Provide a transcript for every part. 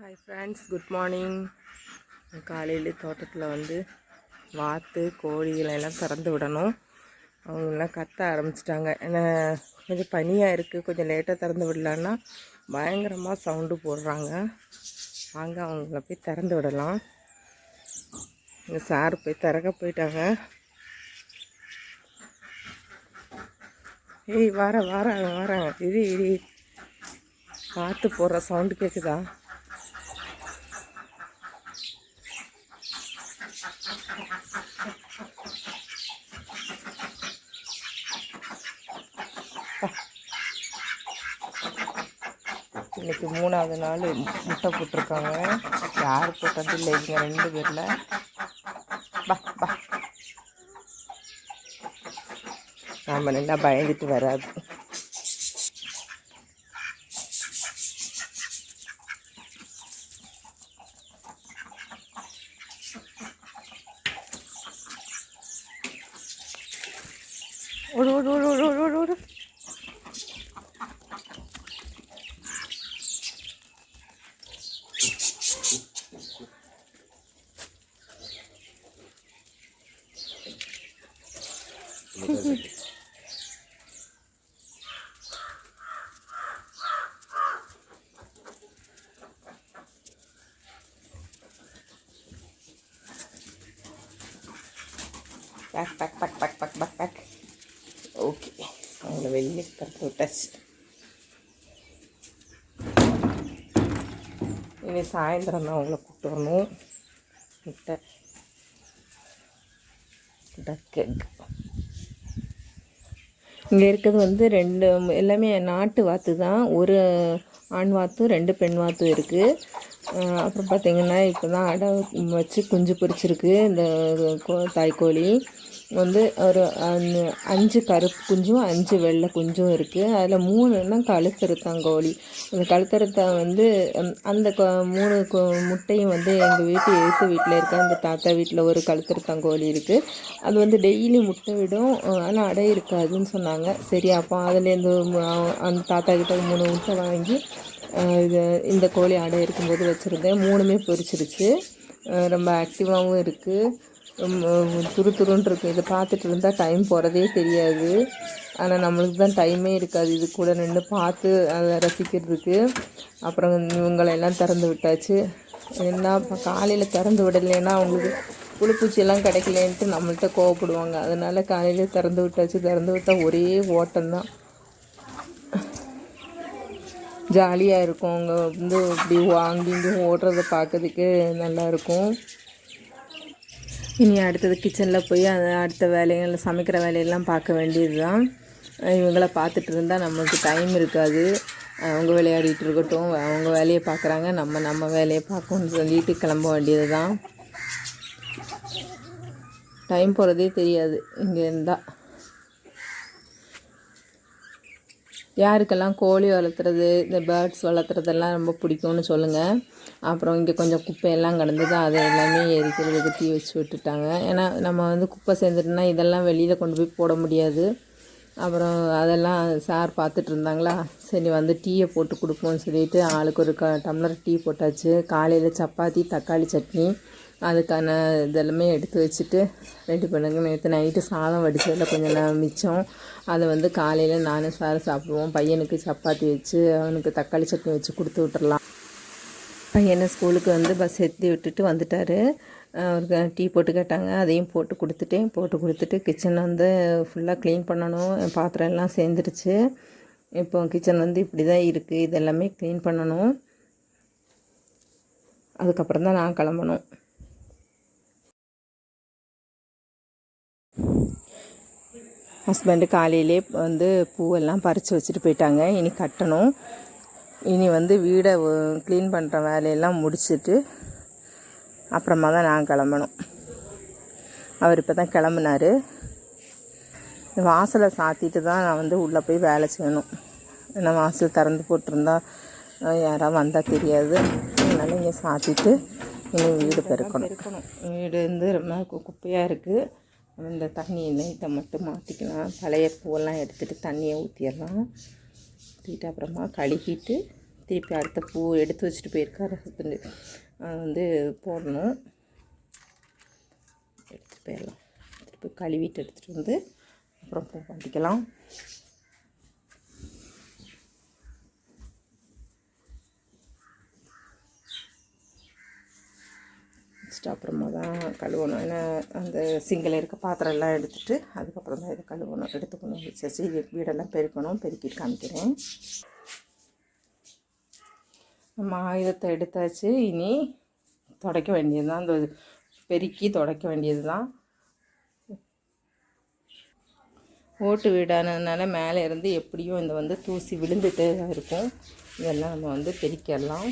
Hi friends good morning காலையில் தோட்டத்தில் வந்து வாத்து கோழிகளை எல்லாம் திறந்து விடணும். அவங்களாம் கத்த ஆரம்பிச்சிட்டாங்க. ஏன்னா கொஞ்சம் பனியாக இருக்குது கொஞ்சம் லேட்டாக திறந்து விடலான்னா பயங்கரமாக சவுண்டு போடுறாங்க. வாங்க அவங்கள போய் திறந்து விடலாம். எங்கள் சார் போய் திறக்க போயிட்டாங்க. ஏய் வர வர வர இது இது பார்த்து போடுற சவுண்டு கேட்குதா இன்றைக்கி மூணாவது நாள் முட்டை போட்டிருக்காங்க. யார் போட்டது இல்லை இவங்க ரெண்டு பேரில். பா பா நாம் நல்லா பயந்துட்டு வராது. back back back back back back back okay அவங்கள வெளியே கறக்க விட்டாச்சு இனி சாயந்தரம் தான் அவங்கள கூப்பிட்டு வரணும் முட்டை டக் எக் இங்கே இருக்கிறது வந்து ரெண்டு எல்லாமே நாட்டு வாத்து தான். ஒரு ஆண் வாத்தும் ரெண்டு பெண் வாத்தும் இருக்குது அப்புறம் பார்த்திங்கன்னா இப்போ தான் அடை வச்சு குஞ்சு பொறிச்சிருக்கு இந்த கோ- தாய்க்கோழி. வந்து ஒரு அஞ்சு- அஞ்சு கருப்பு குஞ்சும் அஞ்சு வெள்ளை குஞ்சும் இருக்குது அதில் மூணுன்னா கழுத்தறுத்தாங்கோழி அந்த கழுத்தறுத்தா வந்து அந்த மூணு முட்டையும் வந்து எங்கள் வீட்டு எழுத்து வீட்டில் இருக்க. அந்த தாத்தா வீட்டில் ஒரு கழுத்தறுத்தாங்கோழி இருக்குது அது வந்து டெய்லி முட்டை விடும். ஆனால் அடை இருக்காதுன்னு சொன்னாங்க. சரி அப்போ அதுலேருந்து அந்த தாத்தா கிட்ட மூணு முட்டை வாங்கி இது இந்த கோழி அடை இருக்கும்போது வச்சுருந்தேன். மூணுமே பொரிச்சிருச்சு. ரொம்ப ஆக்டிவாகவும் இருக்குது துரு துருன்னு இருக்கும் இதை பார்த்துட்டு இருந்தால் டைம் போகிறதே தெரியாது. ஆனால் நம்மளுக்கு தான் டைமே இருக்காது. இது கூட நின்று பார்த்து அதை ரசிக்கிறதுக்கு. அப்புறம் இவங்களெல்லாம் திறந்து விட்டாச்சு. என்ன காலையில் திறந்து விடலைன்னா அவங்களுக்கு புழுப்பூச்சியெல்லாம் கிடைக்கலன்ட்டு நம்மள்கிட்ட கோவப்படுவாங்க. அதனால் காலையில் திறந்து விட்டாச்சு. திறந்து விட்டால் ஒரே ஓட்டம்தான் ஜாலியாக இருக்கும். அவங்க வந்து இப்படி வாங்கி இங்கே ஓடுறத பார்க்கறதுக்கு நல்லா இருக்கும். இனி அடுத்தது கிச்சனில் போய் அந்த அடுத்த வேலைகள் சமைக்கிற வேலையெல்லாம் பார்க்க வேண்டியது தான் இவங்கள பார்த்துட்டு இருந்தால் நம்மளுக்கு டைம் இருக்காது. அவங்க விளையாடிட்டு இருக்கட்டும் அவங்க வேலையை பார்க்குறாங்க நம்ம நம்ம வேலையை பார்க்கணும்னு சொல்லிட்டு கிளம்ப வேண்டியது தான் டைம் போகிறதே தெரியாது இங்கே இருந்தால் யாருக்கெல்லாம் கோழி வளர்த்துறது இந்த பேர்ட்ஸ் வளர்த்துறதெல்லாம் ரொம்ப பிடிக்கும்னு சொல்லுங்கள் அப்புறம் இங்கே கொஞ்சம் குப்பையெல்லாம் கிடந்தது அதை எல்லாமே எரிக்கிறதுக்கு தீ வச்சு விட்டுட்டாங்க. ஏன்னா நம்ம வந்து குப்பை சேர்ந்துட்டுனா இதெல்லாம் வெளியில் கொண்டு போய் போட முடியாது. அப்புறம் அதெல்லாம் சார் பார்த்துட்டு இருந்தாங்களா? சரி வந்து டீயை போட்டு கொடுப்போம்னு சொல்லிட்டு ஆளுக்கு ஒரு க டம்ளர் டீ போட்டாச்சு. காலையில் சப்பாத்தி தக்காளி சட்னி அதுக்கான இதெல்லாமே எடுத்து வச்சுட்டு ரெடி பண்ணுங்க நேற்று நைட்டு சாதம் வடித்ததில் கொஞ்சம் நே- மிச்சம். அதை வந்து காலையில் நானும் சார் சாப்பிடுவோம். பையனுக்கு சப்பாத்தி வச்சு அவனுக்கு தக்காளி சட்னி வச்சு கொடுத்து விட்டுறலாம். பையனை ஸ்கூலுக்கு வந்து பஸ் ஏற்றி விட்டுட்டு வந்துட்டார். அவருக்கு டீ போட்டு கேட்டாங்க. அதையும் போட்டு கொடுத்துட்டேன். போட்டு கொடுத்துட்டு கிச்சன் வந்து ஃபுல்லாக க்ளீன் பண்ணணும். பாத்திரம் எல்லாம் சேர்ந்துருச்சு. இப்போ கிச்சன் வந்து இப்படி தான் இருக்குது இதெல்லாமே க்ளீன் பண்ணணும். அதுக்கப்புறம் தான் நான் கிளம்பணும். ஹஸ்பண்டு காலையிலே வந்து பூவெல்லாம் பறித்து வச்சுட்டு போயிட்டாங்க. இனி கட்டணும். இனி வந்து வீடை க்ளீன் பண்ணுற வேலையெல்லாம் முடிச்சுட்டு அப்புறமா தான் நான் கிளம்பணும். அவர் இப்போ தான் கிளம்புனார். வாசலை சாத்திட்டு தான் நான் வந்து உள்ளே போய் வேலை செய்யணும். ஏன்னா வாசல் திறந்து போட்டிருந்தா யாராவது வந்தால் தெரியாது. அதனால் இங்கே சாத்திட்டு இனி வீடு பெருக்கணும். வீடு வந்து ரொம்ப கு- குப்பையாக இருக்குது இந்த தண்ணி இதை மட்டும் மாற்றிக்கலாம் பழைய பூவெல்லாம் எடுத்துகிட்டு தண்ணியை ஊற்றிடலாம் ஊற்றிட்டு அப்புறமா கழுகிட்டு திருப்பி அடுத்த பூ எடுத்து வச்சுட்டு போயிருக்காரு ஹஸ்பண்டு வந்து போடணும். எடுத்துகிட்டு போயிடலாம். திருப்பி கழுவிட்டு எடுத்துகிட்டு வந்து அப்புறம் பூ பண்ணிக்கலாம் வச்சுட்டு அப்புறமா தான் கழுவணும். ஏன்னா அந்த சிங்கில் இருக்க பாத்திரம்லாம் எடுத்துகிட்டு அதுக்கப்புறம் தான் இதை கழுவணும். எடுத்துக்கணும். வச்சு வீடெல்லாம் பெருக்கணும். பெருக்கிட்டு காமிக்கிறேன். நம்ம ஆயுதத்தை எடுத்தாச்சு. இனி துடைக்க வேண்டியது தான் அந்த பெருக்கி துடைக்க வேண்டியது தான் ஓட்டு வீடானதுனால மேலே இருந்து எப்படியும் இந்த வந்து தூசி விழுந்துகிட்டே தான் இருக்கும். இதெல்லாம் நம்ம வந்து பெருக்கிடலாம்.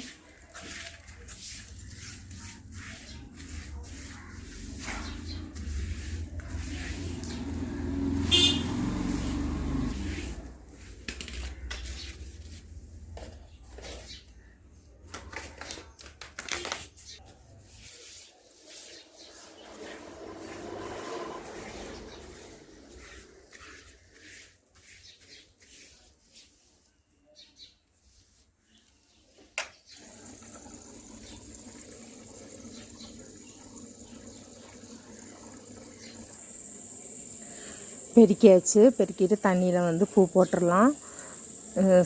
பெருக்கியாச்சு. பெருக்கிட்டு தண்ணியில் வந்து பூ போட்டுடலாம்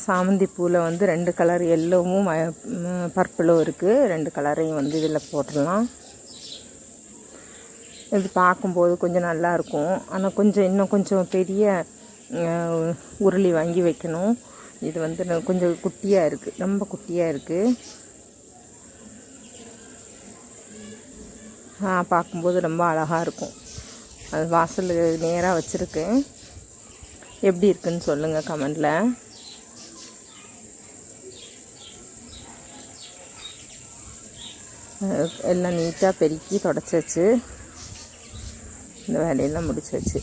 சாமந்தி பூவில் வந்து ரெண்டு கலர் எல்லோவும் பர்பிளும் இருக்குது ரெண்டு கலரையும் வந்து இதில் போட்டுடலாம் இது பார்க்கும்போது கொஞ்சம் நல்லாயிருக்கும் ஆனால் கொஞ்சம் இன்னும் கொஞ்சம் பெரிய உருளி வாங்கி வைக்கணும். இது வந்து கொஞ்சம் குட்டியாக இருக்குது ரொம்ப குட்டியாக இருக்குது பார்க்கும்போது ரொம்ப அழகாக இருக்கும். அது வாசலுக்கு நேராக வச்சுருக்கேன் எப்படி இருக்குன்னு சொல்லுங்கள் கமெண்டில். எல்லாம் நீட்டாக பெருக்கி தொடச்சாச்சு. இந்த வேலையெல்லாம் முடிச்சாச்சு.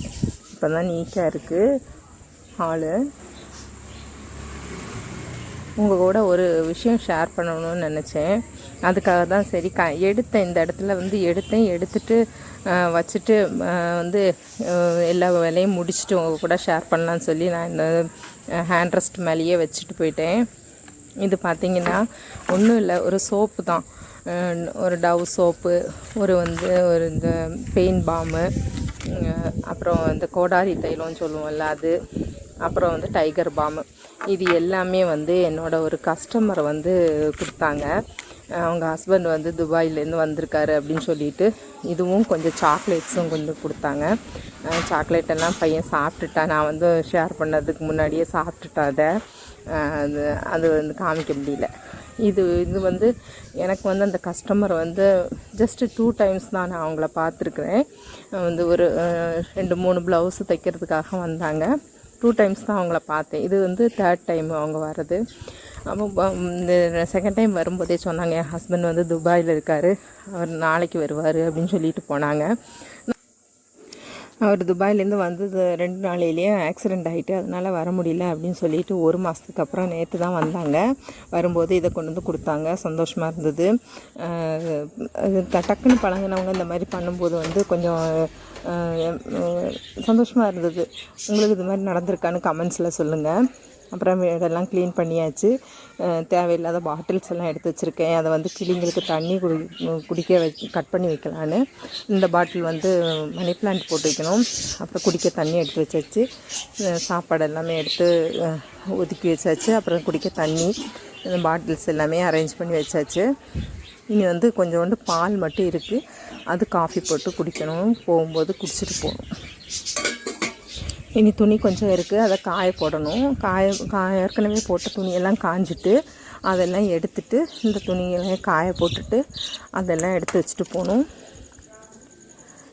இப்போ தான் நீட்டாக இருக்குது ஹாலு. உங்கள் கூட ஒரு விஷயம் ஷேர் பண்ணணும்னு நினச்சேன். அதுக்காக தான் சரி க எடுத்தேன். இந்த இடத்துல வந்து எடுத்தேன். எடுத்துட்டு வச்சுட்டு வந்து எல்லா வேலையும் முடிச்சுட்டு உங்கள் கூட ஷேர் பண்ணலான்னு சொல்லி நான் இந்த ஹேண்ட் ரெஸ்ட் மேலேயே வச்சுட்டு போயிட்டேன். இது பார்த்திங்கன்னா ஒன்றும் இல்லை ஒரு சோப்பு தான். ஒரு டவ் சோப்பு ஒரு வந்து ஒரு இந்த பெயின் பாமு அப்புறம் இந்த கோடாரி தைலம்னு சொல்லுவோம்ல அது அப்புறம் வந்து டைகர் பாமு இது எல்லாமே வந்து என்னோடய ஒரு கஸ்டமர் வந்து கொடுத்தாங்க. அவங்க ஹஸ்பண்ட் வந்து துபாயிலேருந்து வந்திருக்காரு அப்படின்னு சொல்லிட்டு இதுவும் கொஞ்சம் சாக்லேட்ஸும் கொஞ்சம் கொடுத்தாங்க. சாக்லேட் எல்லாம் பையன் சாப்பிட்டுட்டா நான் வந்து ஷேர் பண்ணதுக்கு முன்னாடியே சாப்பிட்டுட்டா அதை. அது அது வந்து காமிக்க முடியல. இது இது வந்து எனக்கு வந்து அந்த கஸ்டமர் வந்து ஜஸ்ட்டு டூ டைம்ஸ் தான் நான் அவங்கள பார்த்துருக்குறேன். வந்து ஒரு ரெண்டு மூணு ப்ளவுஸு தைக்கிறதுக்காக வந்தாங்க. டூ டைம்ஸ் தான் அவங்கள பார்த்தேன். இது வந்து தேர்ட் டைம் அவங்க வர்றது. அப்போ இந்த செகண்ட் டைம் வரும்போதே சொன்னாங்க என் ஹஸ்பண்ட் வந்து துபாயில் இருக்கார். அவர் நாளைக்கு வருவார் அப்படின்னு சொல்லிட்டு போனாங்க. அவர் துபாயிலேருந்து வந்தது ரெண்டு நாளையிலேயே ஆக்சிடெண்ட் ஆகிட்டு அதனால் வர முடியல அப்படின்னு சொல்லிட்டு ஒரு மாதத்துக்கு அப்புறம் நேற்று தான் வந்தாங்க. வரும்போது இதை கொண்டு வந்து கொடுத்தாங்க. சந்தோஷமாக இருந்தது. டக்குன்னு பழங்கினவங்க இந்த மாதிரி பண்ணும்போது வந்து கொஞ்சம் சந்தோஷமாக இருந்தது. உங்களுக்கு இது மாதிரி நடந்திருக்கான்னு கமெண்ட்ஸில் சொல்லுங்கள் அப்புறம் இதெல்லாம் க்ளீன் பண்ணியாச்சு. தேவையில்லாத பாட்டில்ஸ் எல்லாம் எடுத்து வச்சுருக்கேன். அதை வந்து கிளிங்களுக்கு தண்ணி குடி குடிக்க வச்சு கட் பண்ணி வைக்கலான்னு. இந்த பாட்டில் வந்து மணி பிளான்ட் போட்டு வைக்கணும். அப்புறம் குடிக்க தண்ணி எடுத்து வச்சாச்சு. சாப்பாடு எல்லாமே எடுத்து ஒதுக்கி வச்சாச்சு. அப்புறம் குடிக்க தண்ணி பாட்டில்ஸ் எல்லாமே அரேஞ்ச் பண்ணி வச்சாச்சு. இனி வந்து கொஞ்சோண்டு பால் மட்டும் இருக்குது அது காஃபி போட்டு குடிக்கணும். போகும்போது குடிச்சிட்டு போகணும். இனி துணி கொஞ்சம் இருக்குது அதை காய போடணும். காய காய ஏற்கனவே போட்ட துணியெல்லாம் காஞ்சிட்டு அதெல்லாம் எடுத்துட்டு இந்த துணியெல்லாம் காய போட்டுட்டு அதெல்லாம் எடுத்து வச்சுட்டு போகணும்.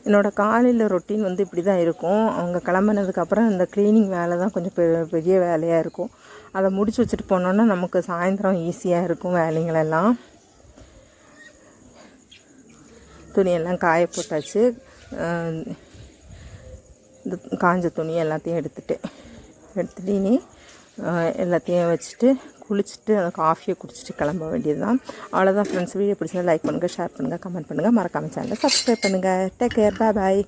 என்னோடய காலையில் ரொட்டீன் வந்து இப்படி தான் இருக்கும். அவங்க கிளம்புனதுக்கப்புறம் இந்த க்ளீனிங் வேலை தான் கொஞ்சம் பெரிய வேலையாக இருக்கும். அதை முடிச்சு வச்சுட்டு போனோன்னா நமக்கு சாயந்தரம் ஈஸியாக இருக்கும் வேலைங்களெல்லாம் துணியெல்லாம் காய போட்டாச்சு. இந்த காஞ்ச துணி எல்லாத்தையும் எடுத்துட்டு இனி எல்லாத்தையும் வச்சுட்டு குளிச்சுட்டு அந்த காஃபியை குடிச்சிட்டு கிளம்ப வேண்டியது தான் அவ்வளோதான் ஃப்ரெண்ட்ஸ் வீடியோ பிடிச்சா லைக் பண்ணுங்கள் ஷேர் பண்ணுங்கள் கமெண்ட் பண்ணுங்கள் மறக்காமல் சேனலை சப்ஸ்கிரைப் பண்ணுங்கள் டேக் கேர் பாய் பாய்